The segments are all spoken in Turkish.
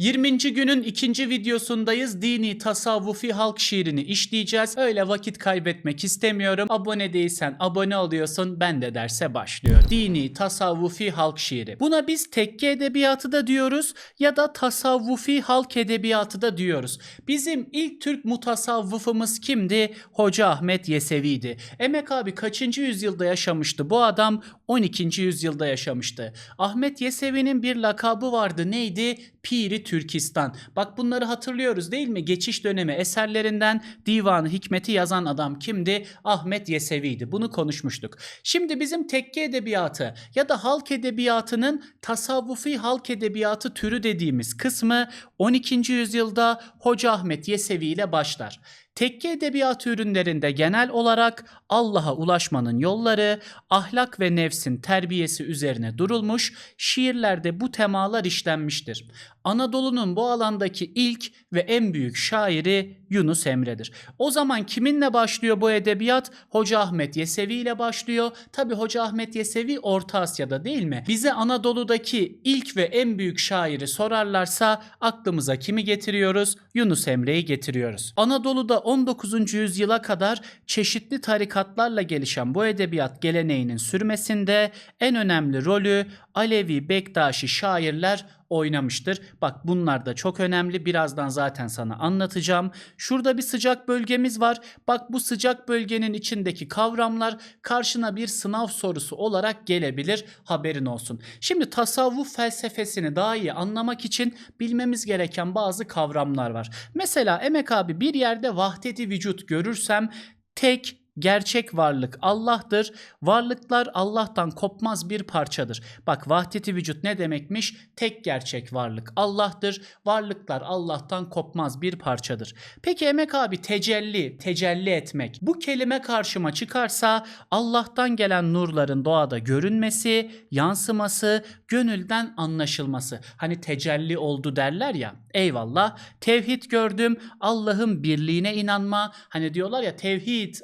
20. günün ikinci videosundayız. Dini tasavvufi halk şiirini işleyeceğiz. Öyle vakit kaybetmek istemiyorum. Abone değilsen abone oluyorsun. Ben de derse başlıyorum. Dini tasavvufi halk şiiri. Buna biz tekke edebiyatı da diyoruz ya da tasavvufi halk edebiyatı da diyoruz. Bizim ilk Türk mutasavvıfımız kimdi? Hoca Ahmet Yesevi'ydi. Emek abi kaçıncı yüzyılda yaşamıştı? Bu adam 12. yüzyılda yaşamıştı. Ahmet Yesevi'nin bir lakabı vardı. Neydi? Piri Türkistan. Bak bunları hatırlıyoruz değil mi? Geçiş dönemi eserlerinden Divanı Hikmet'i yazan adam kimdi? Ahmet Yesevi'ydi. Bunu konuşmuştuk. Şimdi bizim tekke edebiyatı ya da halk edebiyatının tasavvufi halk edebiyatı türü dediğimiz kısmı 12. yüzyılda Hoca Ahmet Yesevi ile başlar. Tekke edebiyatı ürünlerinde genel olarak Allah'a ulaşmanın yolları, ahlak ve nefsin terbiyesi üzerine durulmuş, şiirlerde bu temalar işlenmiştir. Anadolu'nun bu alandaki ilk ve en büyük şairi Yunus Emre'dir. O zaman kiminle başlıyor bu edebiyat? Hoca Ahmet Yesevi ile başlıyor. Tabi Hoca Ahmet Yesevi Orta Asya'da değil mi? Bize Anadolu'daki ilk ve en büyük şairi sorarlarsa aklımıza kimi getiriyoruz? Yunus Emre'yi getiriyoruz. Anadolu'da 19. yüzyıla kadar çeşitli tarikatlarla gelişen bu edebiyat geleneğinin sürmesinde en önemli rolü Alevi, Bektaşi şairler oynamıştır. Bak bunlar da çok önemli. Birazdan zaten sana anlatacağım. Şurada bir sıcak bölgemiz var. Bak bu sıcak bölgenin içindeki kavramlar karşına bir sınav sorusu olarak gelebilir. Haberin olsun. Şimdi tasavvuf felsefesini daha iyi anlamak için bilmemiz gereken bazı kavramlar var. Mesela Emek abi bir yerde vahdeti vücut görürsem tek gerçek varlık Allah'tır. Varlıklar Allah'tan kopmaz bir parçadır. Bak vahdeti vücut ne demekmiş? Tek gerçek varlık Allah'tır. Varlıklar Allah'tan kopmaz bir parçadır. Peki Emek abi tecelli, tecelli etmek. Bu kelime karşıma çıkarsa Allah'tan gelen nurların doğada görünmesi, yansıması, gönülden anlaşılması. Hani tecelli oldu derler ya. Eyvallah. Tevhid gördüm. Allah'ın birliğine inanma. Hani diyorlar ya tevhid,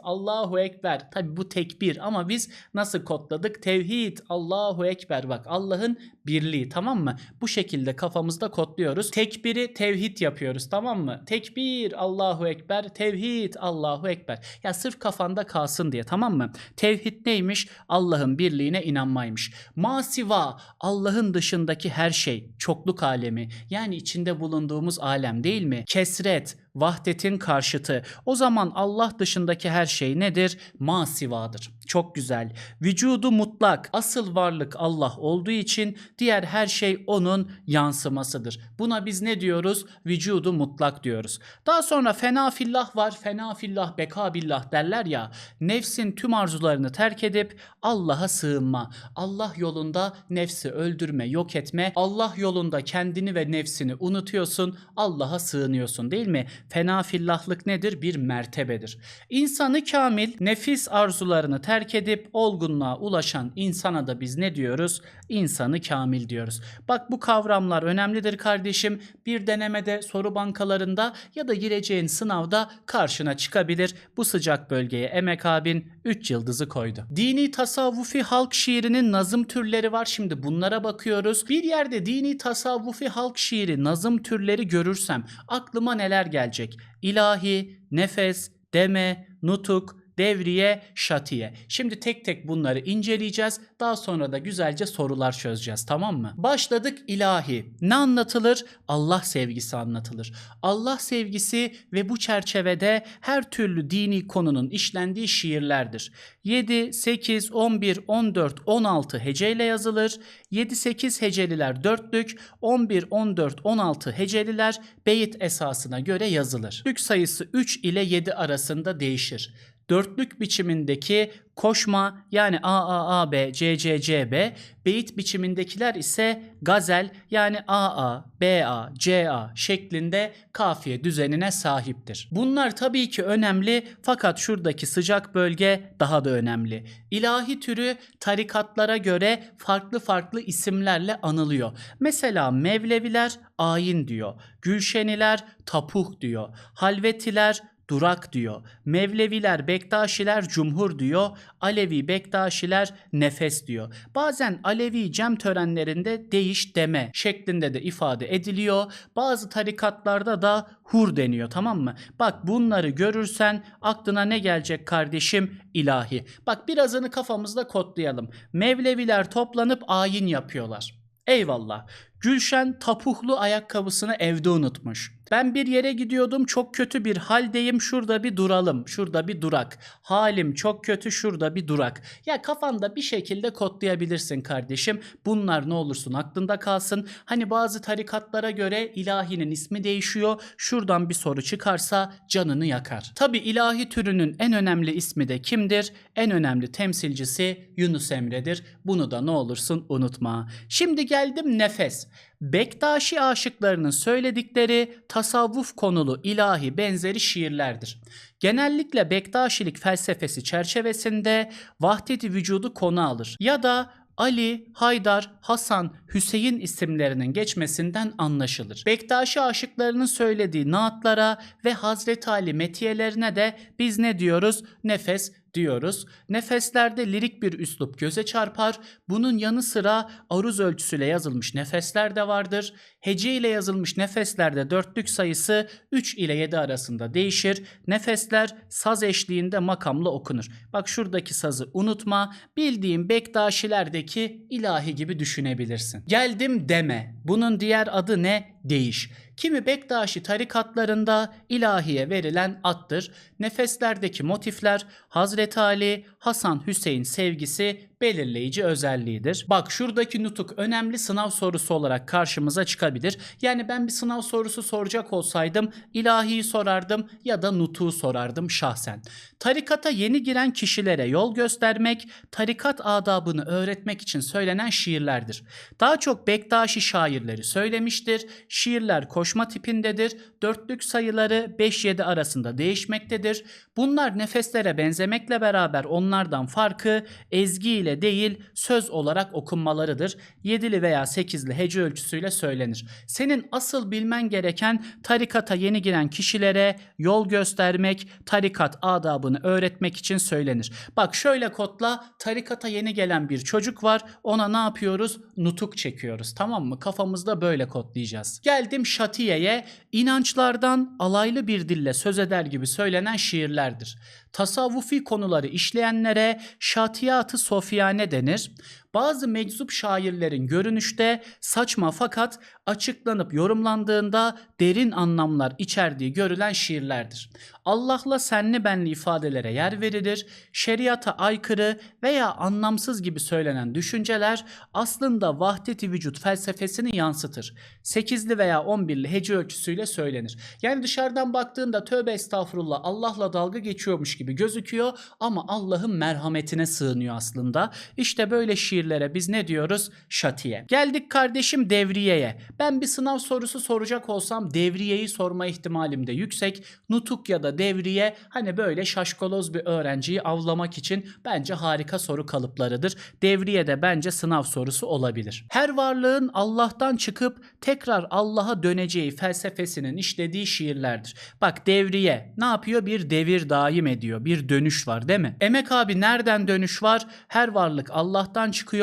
Allahu Ekber. Tabi bu tekbir ama biz nasıl kodladık? Tevhid, Allahu Ekber. Bak Allah'ın birliği tamam mı? Bu şekilde kafamızda kodluyoruz. Tekbiri tevhid yapıyoruz tamam mı? Tekbir, Allahu Ekber, tevhid, Allahu Ekber. Ya sırf kafanda kalsın diye tamam mı? Tevhid neymiş? Allah'ın birliğine inanmaymış. Masiva, Allah'ın dışındaki her şey, çokluk alemi. Yani içinde bulunduğumuz alem değil mi? Kesret, vahdetin karşıtı. O zaman Allah dışındaki her şey nedir? Masivadır. Çok güzel. Vücudu mutlak, asıl varlık Allah olduğu için diğer her şey onun yansımasıdır. Buna biz ne diyoruz? Vücudu mutlak diyoruz. Daha sonra fena fillah var. Fena fillah, beka billah derler ya. Nefsin tüm arzularını terk edip Allah'a sığınma. Allah yolunda nefsi öldürme, yok etme. Allah yolunda kendini ve nefsini unutuyorsun. Allah'a sığınıyorsun değil mi? Fena fillahlık nedir? Bir mertebedir. İnsanı kamil, nefis arzularını terk edip olgunluğa ulaşan insana da biz ne diyoruz? İnsanı kamil diyoruz. Bak bu kavramlar önemlidir kardeşim. Bir denemede soru bankalarında ya da gireceğin sınavda karşına çıkabilir. Bu sıcak bölgeye Emek abin 3 yıldızı koydu. Dini tasavvufi halk şiirinin nazım türleri var. Şimdi bunlara bakıyoruz. Bir yerde dini tasavvufi halk şiiri nazım türleri görürsem aklıma neler gelecek? İlahi, nefes, deme, nutuk, devriye, şatiye. Şimdi tek tek bunları inceleyeceğiz. Daha sonra da güzelce sorular çözeceğiz tamam mı? Başladık ilahi. Ne anlatılır? Allah sevgisi anlatılır. Allah sevgisi ve bu çerçevede her türlü dini konunun işlendiği şiirlerdir. 7, 8, 11, 14, 16 heceyle yazılır. 7, 8 heceliler dörtlük, 11, 14, 16 heceliler beyit esasına göre yazılır. Lük sayısı 3 ile 7 arasında değişir dörtlük biçimindeki koşma yani A A A B C C C B beyit biçimindekiler ise gazel yani A A B A C A şeklinde kafiye düzenine sahiptir. Bunlar tabii ki önemli fakat şuradaki sıcak bölge daha da önemli. İlahi türü tarikatlara göre farklı farklı isimlerle anılıyor. Mesela Mevleviler ayin diyor. Gülşeniler tapuh diyor. Halvetiler durak diyor. Mevleviler, Bektaşiler cumhur diyor. Alevi, Bektaşiler nefes diyor. Bazen Alevi cem törenlerinde değiş deme şeklinde de ifade ediliyor. Bazı tarikatlarda da hur deniyor tamam mı? Bak bunları görürsen aklına ne gelecek kardeşim? İlahi. Bak birazını kafamızda kodlayalım. Mevleviler toplanıp ayin yapıyorlar. Eyvallah. Gülşen tapuhlu ayakkabısını evde unutmuş. Ben bir yere gidiyordum çok kötü bir haldeyim şurada bir duralım. Şurada bir durak. Halim çok kötü şurada bir durak. Ya kafanda bir şekilde kodlayabilirsin kardeşim. Bunlar ne olursun aklında kalsın. Hani bazı tarikatlara göre ilahinin ismi değişiyor. Şuradan bir soru çıkarsa canını yakar. Tabi ilahi türünün en önemli ismi de kimdir? En önemli temsilcisi Yunus Emre'dir. Bunu da ne olursun unutma. Şimdi geldim nefes. Bektaşi aşıklarının söyledikleri tasavvuf konulu ilahi benzeri şiirlerdir. Genellikle Bektaşilik felsefesi çerçevesinde vahdeti vücudu konu alır ya da Ali, Haydar, Hasan, Hüseyin isimlerinin geçmesinden anlaşılır. Bektaşi aşıklarının söylediği naatlara ve Hazreti Ali metiyelerine de biz ne diyoruz? Nefes diyoruz. Nefeslerde lirik bir üslup göze çarpar. Bunun yanı sıra aruz ölçüsüyle yazılmış nefesler de vardır. Hece ile yazılmış nefeslerde dörtlük sayısı 3 ile 7 arasında değişir. Nefesler saz eşliğinde makamla okunur. Bak şuradaki sazı unutma. Bildiğin Bektaşilerdeki ilahi gibi düşünebilirsin. Geldim deme. Bunun diğer adı ne? Değiş. Kimi Bektaşi tarikatlarında ilahiye verilen attır. Nefeslerdeki motifler Hazreti Ali, Hasan Hüseyin sevgisi belirleyici özelliğidir. Bak şuradaki nutuk önemli sınav sorusu olarak karşımıza çıkabilir. Yani ben bir sınav sorusu soracak olsaydım ilahiyi sorardım ya da nutuğu sorardım şahsen. Tarikata yeni giren kişilere yol göstermek, tarikat adabını öğretmek için söylenen şiirlerdir. Daha çok Bektaşi şairleri söylemiştir. Şiirler koşma tipindedir. Dörtlük sayıları 5-7 arasında değişmektedir. Bunlar nefeslere benzemekle beraber onlardan farkı ezgi ile değil söz olarak okunmalarıdır. Yedili veya sekizli hece ölçüsüyle söylenir. Senin asıl bilmen gereken tarikata yeni giren kişilere yol göstermek, tarikat adabını öğretmek için söylenir. Bak şöyle kodla tarikata yeni gelen bir çocuk var. Ona ne yapıyoruz? Nutuk çekiyoruz. Tamam mı? Kafamızda böyle kodlayacağız. Geldim Şatiye'ye. İnançlardan alaylı bir dille söz eder gibi söylenen şiirlerdir. Tasavvufi konuları işleyenlere şatiyatı sofiyane denir. Bazı meczup şairlerin görünüşte saçma fakat açıklanıp yorumlandığında derin anlamlar içerdiği görülen şiirlerdir. Allah'la senli benli ifadelere yer verilir. Şeriata aykırı veya anlamsız gibi söylenen düşünceler aslında vahdeti vücut felsefesini yansıtır. 8'li veya 11'li hece ölçüsüyle söylenir. Yani dışarıdan baktığında tövbe estağfurullah Allah'la dalga geçiyormuş gibi gözüküyor ama Allah'ın merhametine sığınıyor aslında. İşte böyle şiirlere biz ne diyoruz? Şatiye. Geldik kardeşim devriyeye. Ben bir sınav sorusu soracak olsam devriyeyi sorma ihtimalim de yüksek. Nutuk ya da devriye hani böyle şaşkaloz bir öğrenciyi avlamak için bence harika soru kalıplarıdır. Devriye de bence sınav sorusu olabilir. Her varlığın Allah'tan çıkıp tekrar Allah'a döneceği felsefesinin işlediği şiirlerdir. Bak devriye ne yapıyor? Bir devir daim ediyor. Bir dönüş var değil mi? Emek abi nereden dönüş var? Her varlık Allah'tan çıkıyor.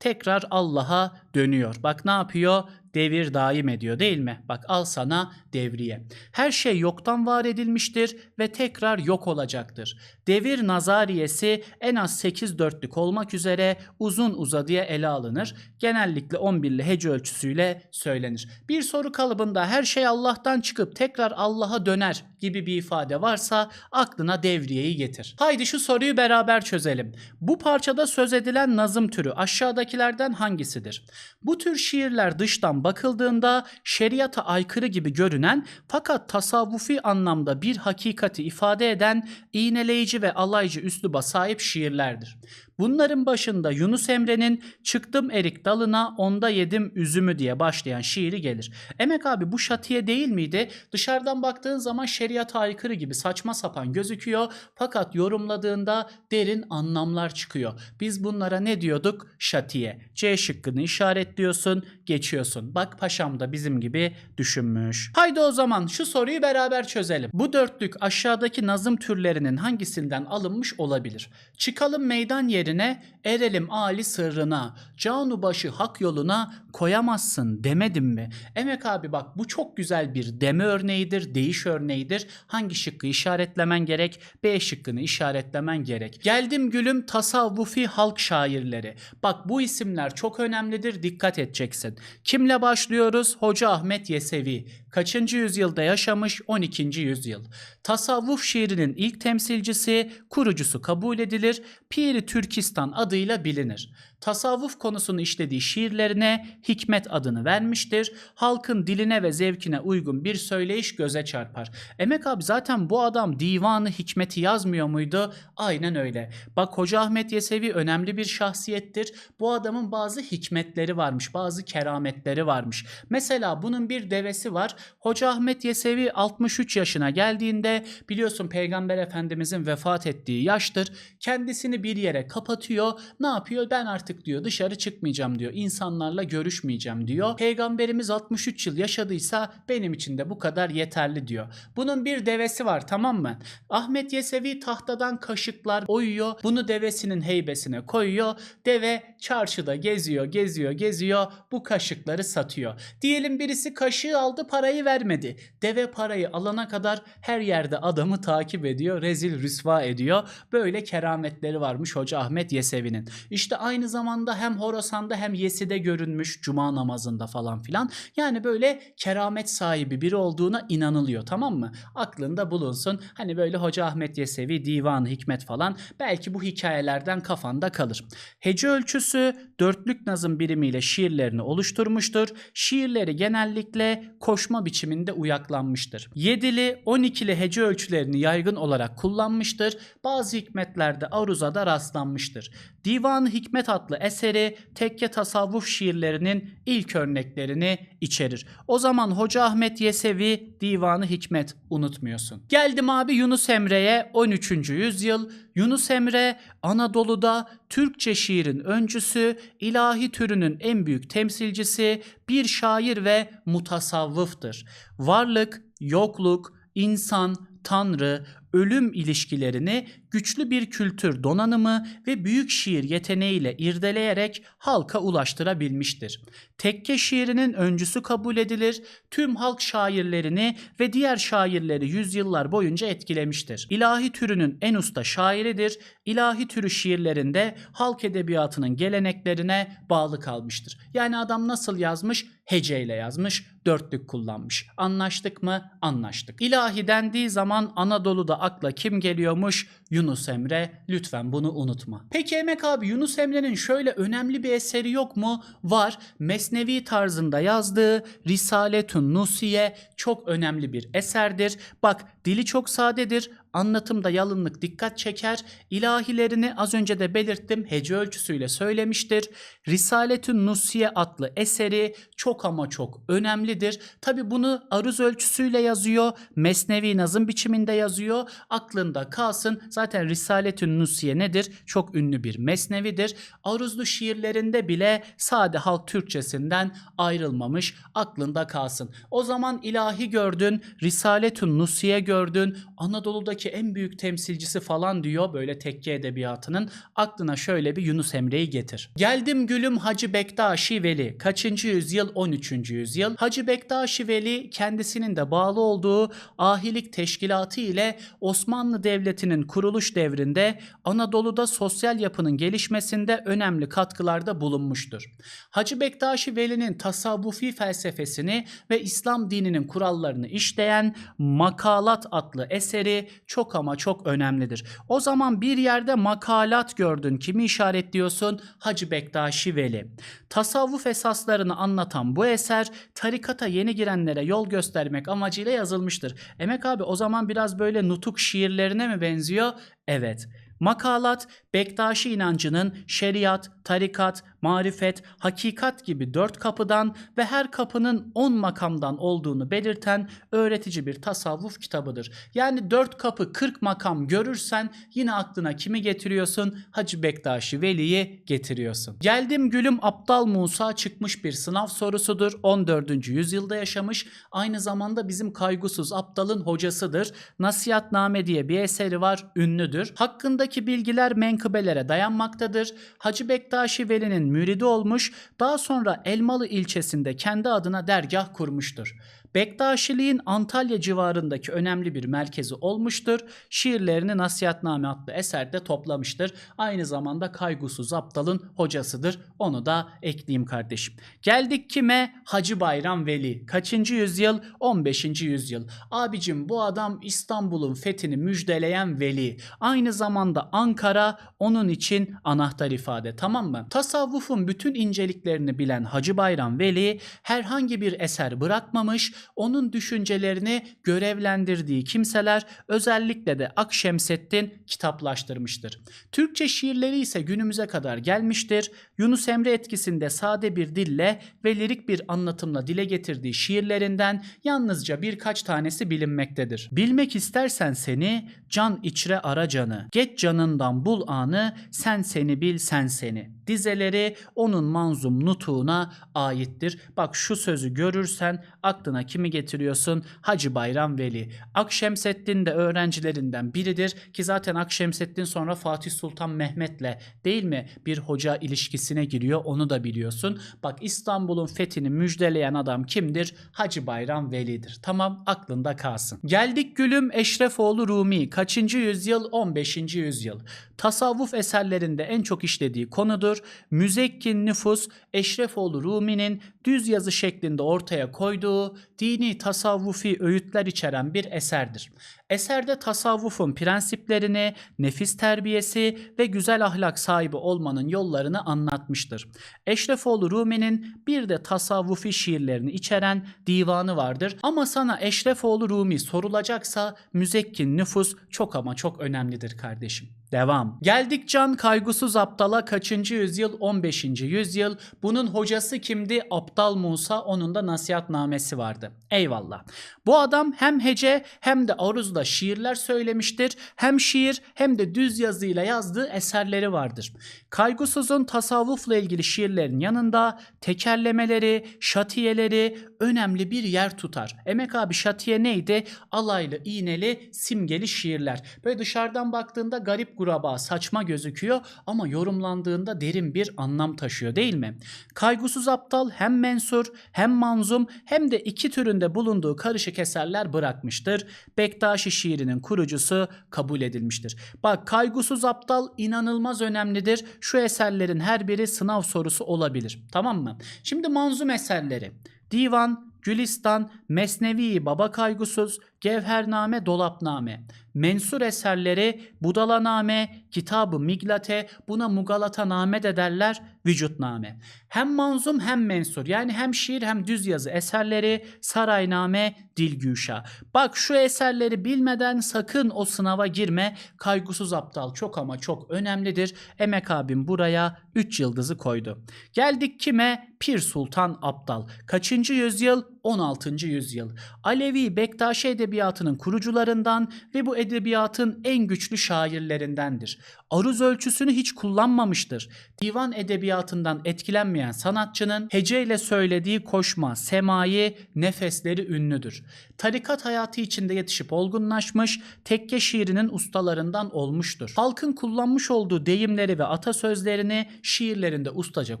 Tekrar Allah'a dönüyor. Bak ne yapıyor? devir daim ediyor değil mi? Bak al sana devriye. Her şey yoktan var edilmiştir ve tekrar yok olacaktır. Devir nazariyesi en az 8 dörtlük olmak üzere uzun uzadıya ele alınır. Genellikle 11'li hece ölçüsüyle söylenir. Bir soru kalıbında her şey Allah'tan çıkıp tekrar Allah'a döner gibi bir ifade varsa aklına devriyeyi getir. Haydi şu soruyu beraber çözelim. Bu parçada söz edilen nazım türü aşağıdakilerden hangisidir? Bu tür şiirler dıştan bakıldığında şeriata aykırı gibi görünen fakat tasavvufi anlamda bir hakikati ifade eden iğneleyici ve alaycı üsluba sahip şiirlerdir. Bunların başında Yunus Emre'nin Çıktım erik dalına onda yedim üzümü diye başlayan şiiri gelir. Emek abi bu şatiye değil miydi? Dışarıdan baktığın zaman şeriata aykırı gibi saçma sapan gözüküyor. Fakat yorumladığında derin anlamlar çıkıyor. Biz bunlara ne diyorduk? Şatiye. C şıkkını işaretliyorsun, geçiyorsun. Bak paşam da bizim gibi düşünmüş. Haydi o zaman şu soruyu beraber çözelim. Bu dörtlük aşağıdaki nazım türlerinin hangisinden alınmış olabilir? Çıkalım meydan yerine, erelim ali sırrına, canu başı hak yoluna koyamazsın demedim mi? Emek abi bak bu çok güzel bir deme örneğidir, değiş örneğidir. Hangi şıkkı işaretlemen gerek? B şıkkını işaretlemen gerek. Geldim gülüm tasavvufi halk şairleri. Bak bu isimler çok önemlidir, dikkat edeceksin. Kimle başlıyoruz? Hoca Ahmet Yesevi. Kaçıncı yüzyılda yaşamış? 12. yüzyıl. Tasavvuf şiirinin ilk temsilcisi, kurucusu kabul edilir. Piri Türkistan adıyla bilinir. Tasavvuf konusunu işlediği şiirlerine hikmet adını vermiştir. Halkın diline ve zevkine uygun bir söyleyiş göze çarpar. Emek abi zaten bu adam divanı hikmeti yazmıyor muydu? Aynen öyle. Bak Hoca Ahmet Yesevi önemli bir şahsiyettir. Bu adamın bazı hikmetleri varmış, bazı kerametleri varmış. Mesela bunun bir devesi var. Hoca Ahmet Yesevi 63 yaşına geldiğinde biliyorsun Peygamber Efendimizin vefat ettiği yaştır. Kendisini bir yere kapatıyor. Ne yapıyor? Ben artık diyor dışarı çıkmayacağım diyor. İnsanlarla görüşmeyeceğim diyor. Peygamberimiz 63 yıl yaşadıysa benim için de bu kadar yeterli diyor. Bunun bir devesi var tamam mı? Ahmet Yesevi tahtadan kaşıklar oyuyor. Bunu devesinin heybesine koyuyor. Deve çarşıda geziyor, geziyor, geziyor. Bu kaşıkları satıyor. Diyelim birisi kaşığı aldı parayı vermedi. Deve parayı alana kadar her yerde adamı takip ediyor. Rezil rüsva ediyor. Böyle kerametleri varmış Hoca Ahmet Yesevi'nin. İşte aynı zamanda hem Horasan'da hem Yesi'de görünmüş cuma namazında falan filan. Yani böyle keramet sahibi biri olduğuna inanılıyor tamam mı? Aklında bulunsun. Hani böyle Hoca Ahmet Yesevi, Divan Hikmet falan belki bu hikayelerden kafanda kalır. Hece ölçüsü dörtlük nazım birimiyle şiirlerini oluşturmuştur. Şiirleri genellikle koşma biçiminde uyaklanmıştır. Yedili, 12'li hece ölçülerini yaygın olarak kullanmıştır. Bazı hikmetlerde aruzada rastlanmıştır. Divan-ı Hikmet adlı eseri tekke tasavvuf şiirlerinin ilk örneklerini içerir. O zaman Hoca Ahmet Yesevi Divanı Hikmet unutmuyorsun. Geldim abi Yunus Emre'ye 13. yüzyıl. Yunus Emre Anadolu'da Türkçe şiirin öncüsü, ilahi türünün en büyük temsilcisi, bir şair ve mutasavvıftır. Varlık, yokluk, insan, tanrı, ölüm ilişkilerini güçlü bir kültür donanımı ve büyük şiir yeteneğiyle irdeleyerek halka ulaştırabilmiştir. Tekke şiirinin öncüsü kabul edilir, tüm halk şairlerini ve diğer şairleri yüzyıllar boyunca etkilemiştir. İlahi türünün en usta şairidir, ilahi türü şiirlerinde halk edebiyatının geleneklerine bağlı kalmıştır. Yani adam nasıl yazmış? Heceyle yazmış, dörtlük kullanmış. Anlaştık mı? Anlaştık. İlahi dendiği zaman Anadolu'da akla kim geliyormuş? Yunus Emre. Lütfen bunu unutma. Peki Emek abi Yunus Emre'nin şöyle önemli bir eseri yok mu? Var. Mesnevi tarzında yazdığı Risaletun Nusiye çok önemli bir eserdir. Bak dili çok sadedir. Anlatımda yalınlık dikkat çeker. İlahilerini az önce de belirttim hece ölçüsüyle söylemiştir. Risaletün Nusiye adlı eseri çok ama çok önemlidir. Tabi bunu aruz ölçüsüyle yazıyor. Mesnevi nazım biçiminde yazıyor. Aklında kalsın. Zaten Risaletün Nusiye nedir? Çok ünlü bir mesnevidir. Aruzlu şiirlerinde bile sade halk Türkçesinden ayrılmamış. Aklında kalsın. O zaman ilahi gördün. Risaletün Nusiye gördün. Anadolu'daki en büyük temsilcisi falan diyor böyle tekke edebiyatının. Aklına şöyle bir Yunus Emre'yi getir. Geldim gülüm Hacı Bektaşi Veli. Kaçıncı yüzyıl? 13. yüzyıl. Hacı Bektaşi Veli kendisinin de bağlı olduğu ahilik teşkilatı ile Osmanlı Devleti'nin kuruluş devrinde Anadolu'da sosyal yapının gelişmesinde önemli katkılarda bulunmuştur. Hacı Bektaşi Veli'nin tasavvufi felsefesini ve İslam dininin kurallarını işleyen Makalat adlı eseri çok ama çok önemlidir. O zaman bir yerde makalat gördün. Kimi işaretliyorsun? Hacı Bektaşi Veli. Tasavvuf esaslarını anlatan bu eser tarikata yeni girenlere yol göstermek amacıyla yazılmıştır. Emek abi o zaman biraz böyle nutuk şiirlerine mi benziyor? Evet. Makalat, Bektaşi inancının şeriat, tarikat, marifet, hakikat gibi dört kapıdan ve her kapının on makamdan olduğunu belirten öğretici bir tasavvuf kitabıdır. Yani dört kapı 40 makam görürsen yine aklına kimi getiriyorsun? Hacı Bektaşi Veli'yi getiriyorsun. Geldim gülüm Aptal Musa çıkmış bir sınav sorusudur. 14. yüzyılda yaşamış. Aynı zamanda bizim kaygısız aptalın hocasıdır. Nasihatname diye bir eseri var. Ünlüdür. Hakkındaki bilgiler menkıbelere dayanmaktadır. Hacı Bektaşi Veli'nin müridi olmuş. Daha sonra Elmalı ilçesinde kendi adına dergah kurmuştur. Bektaşiliğin Antalya civarındaki önemli bir merkezi olmuştur. Şiirlerini Nasihatname adlı eserde toplamıştır. Aynı zamanda Kaygusuz Aptal'ın hocasıdır. Onu da ekleyeyim kardeşim. Geldik kime? Hacı Bayram Veli. Kaçıncı yüzyıl? 15. yüzyıl. Abicim bu adam İstanbul'un fethini müjdeleyen veli. Aynı zamanda Ankara onun için anahtar ifade tamam mı? Tasavvufun bütün inceliklerini bilen Hacı Bayram Veli herhangi bir eser bırakmamış, onun düşüncelerini görevlendirdiği kimseler özellikle de Akşemseddin kitaplaştırmıştır. Türkçe şiirleri ise günümüze kadar gelmiştir. Yunus Emre etkisinde sade bir dille ve lirik bir anlatımla dile getirdiği şiirlerinden yalnızca birkaç tanesi bilinmektedir. Bilmek istersen seni, can içre ara canı. Geç canından bul anı, sen seni bil sen seni. Dizeleri onun manzum nutuğuna aittir. Bak şu sözü görürsen aklına kimi getiriyorsun? Hacı Bayram Veli. Akşemseddin de öğrencilerinden biridir ki zaten Akşemseddin sonra Fatih Sultan Mehmet'le değil mi bir hoca ilişkisine giriyor onu da biliyorsun. Bak İstanbul'un fethini müjdeleyen adam kimdir? Hacı Bayram Veli'dir. Tamam aklında kalsın. Geldik gülüm Eşrefoğlu Rumi. Kaçıncı yüzyıl? 15. yüzyıl. Tasavvuf eserlerinde en çok işlediği konudur. Müzekkin nüfus Eşrefoğlu Rumi'nin düz yazı şeklinde ortaya koyduğu dini tasavvufi öğütler içeren bir eserdir. Eserde tasavvufun prensiplerini, nefis terbiyesi ve güzel ahlak sahibi olmanın yollarını anlatmıştır. Eşrefoğlu Rumi'nin bir de tasavvufi şiirlerini içeren divanı vardır. Ama sana Eşrefoğlu Rumi sorulacaksa müzekkin nüfus çok ama çok önemlidir kardeşim. Devam. Geldik can kaygısız aptala kaçıncı yüzyıl? 15. yüzyıl. Bunun hocası kimdi? Aptal Musa. Onun da nasihatnamesi vardı. Eyvallah. Bu adam hem hece hem de aruzla şiirler söylemiştir. Hem şiir hem de düz yazıyla yazdığı eserleri vardır. Kaygısızın tasavvufla ilgili şiirlerin yanında tekerlemeleri, şatiyeleri önemli bir yer tutar. Emek abi şatiye neydi? Alaylı, iğneli, simgeli şiirler. Böyle dışarıdan baktığında garip guraba, saçma gözüküyor ama yorumlandığında derin bir anlam taşıyor değil mi? Kaygısız aptal hem mensur hem manzum hem de iki türünde bulunduğu karışık eserler bırakmıştır. Bektaşi şiirinin kurucusu kabul edilmiştir. Bak kaygısız aptal inanılmaz önemlidir. Şu eserlerin her biri sınav sorusu olabilir. Tamam mı? Şimdi manzum eserleri. Divan, Gülistan, Mesnevi Baba Kaygusuz, Gevhername Dolapname. Mensur eserleri Budalaname, Kitabı Miglate, buna Mugalataname de derler, Vücutname. Hem manzum hem mensur yani hem şiir hem düz yazı eserleri Sarayname, Dilgüşa. Bak şu eserleri bilmeden sakın o sınava girme. Kaygısız aptal çok ama çok önemlidir. Emek abim buraya 3 yıldızı koydu. Geldik kime? Pir Sultan Abdal. Kaçıncı yüzyıl? 16. yüzyıl. Alevi Bektaşi edebiyatının kurucularından ve bu edebiyatın en güçlü şairlerindendir. Aruz ölçüsünü hiç kullanmamıştır. Divan edebiyatından etkilenmeyen sanatçının heceyle söylediği koşma, semai, nefesleri ünlüdür. Tarikat hayatı içinde yetişip olgunlaşmış, tekke şiirinin ustalarından olmuştur. Halkın kullanmış olduğu deyimleri ve atasözlerini şiirlerinde ustaca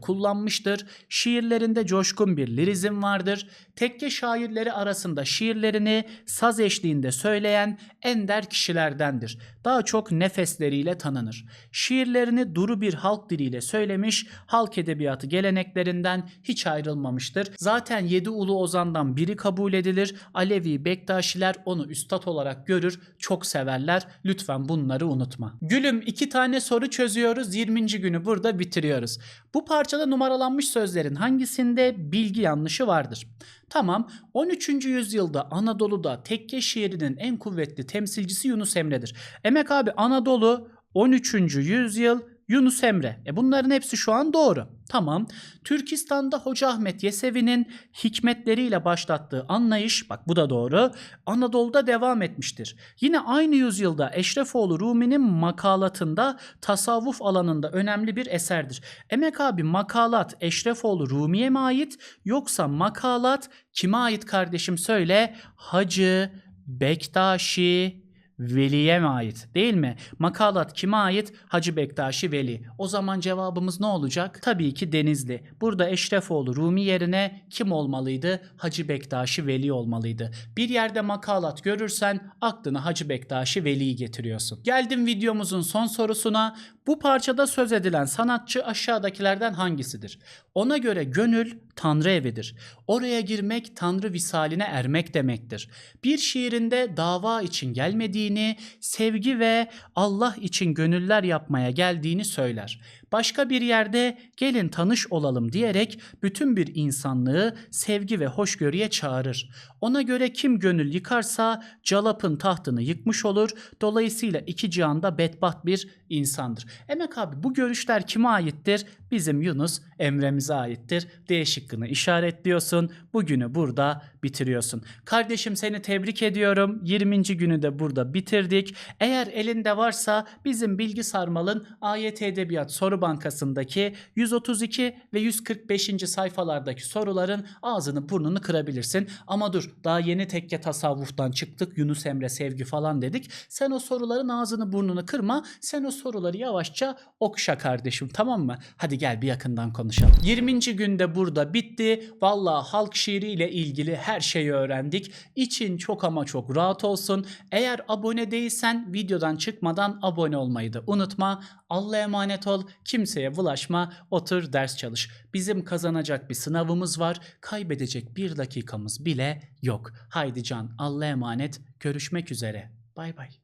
kullanmıştır. Şiirlerinde coşkun bir lirizm vardır. Tekke şairleri arasında şiirlerini saz eşliğinde söyleyen ender kişilerdendir. Daha çok nefesleriyle tanınır. Şiirlerini duru bir halk diliyle söylemiş, halk edebiyatı geleneklerinden hiç ayrılmamıştır. Zaten yedi ulu ozandan biri kabul edilir. Alevi Bektaşiler onu üstad olarak görür, çok severler. Lütfen bunları unutma. Gülüm iki tane soru çözüyoruz. 20. günü burada bitiriyoruz. Bu parçada numaralanmış sözlerin hangisinde bilgi yanlışı vardır? Tamam 13. yüzyılda Anadolu'da tekke şiirinin en kuvvetli temsilcisi Yunus Emre'dir. Emek abi Anadolu 13. yüzyıl Yunus Emre. E bunların hepsi şu an doğru. Tamam. Türkistan'da Hoca Ahmet Yesevi'nin hikmetleriyle başlattığı anlayış, bak bu da doğru, Anadolu'da devam etmiştir. Yine aynı yüzyılda Eşrefoğlu Rumi'nin makalatında tasavvuf alanında önemli bir eserdir. Emek abi makalat Eşrefoğlu Rumi'ye mi ait yoksa makalat kime ait kardeşim söyle? Hacı, Bektaşi, Veli'ye mi ait değil mi? Makalat kime ait? Hacı Bektaşi Veli. O zaman cevabımız ne olacak? Tabii ki Denizli. Burada Eşrefoğlu Rumi yerine kim olmalıydı? Hacı Bektaşi Veli olmalıydı. Bir yerde makalat görürsen aklına Hacı Bektaşi Veli'yi getiriyorsun. Geldim videomuzun son sorusuna. Bu parçada söz edilen sanatçı aşağıdakilerden hangisidir? Ona göre gönül Tanrı evidir. Oraya girmek Tanrı visaline ermek demektir. Bir şiirinde dava için gelmediğini, sevgi ve Allah için gönüller yapmaya geldiğini söyler. Başka bir yerde gelin tanış olalım diyerek bütün bir insanlığı sevgi ve hoşgörüye çağırır. Ona göre kim gönül yıkarsa Calap'ın tahtını yıkmış olur. Dolayısıyla iki cihanda bedbaht bir insandır. Emek abi bu görüşler kime aittir? Bizim Yunus Emre'mize aittir. D şıkkını işaretliyorsun. Bugünü burada bitiriyorsun. Kardeşim seni tebrik ediyorum. 20. günü de burada bitirdik. Eğer elinde varsa bizim Bilgi Sarmal'ın AYT Edebiyat Bankası'ndaki 132 ve 145. sayfalardaki soruların ağzını burnunu kırabilirsin. Ama dur daha yeni tekke tasavvuftan çıktık. Yunus Emre sevgi falan dedik. Sen o soruların ağzını burnunu kırma. Sen o soruları yavaşça okşa kardeşim tamam mı? Hadi gel bir yakından konuşalım. 20. günde burada bitti. Valla halk şiiriyle ilgili her şeyi öğrendik. İçin çok ama çok rahat olsun. Eğer abone değilsen videodan çıkmadan abone olmayı da unutma. Allah'a emanet ol. Kimseye bulaşma. Otur ders çalış. Bizim kazanacak bir sınavımız var. Kaybedecek bir dakikamız bile yok. Haydi can Allah'a emanet. Görüşmek üzere. Bay bay.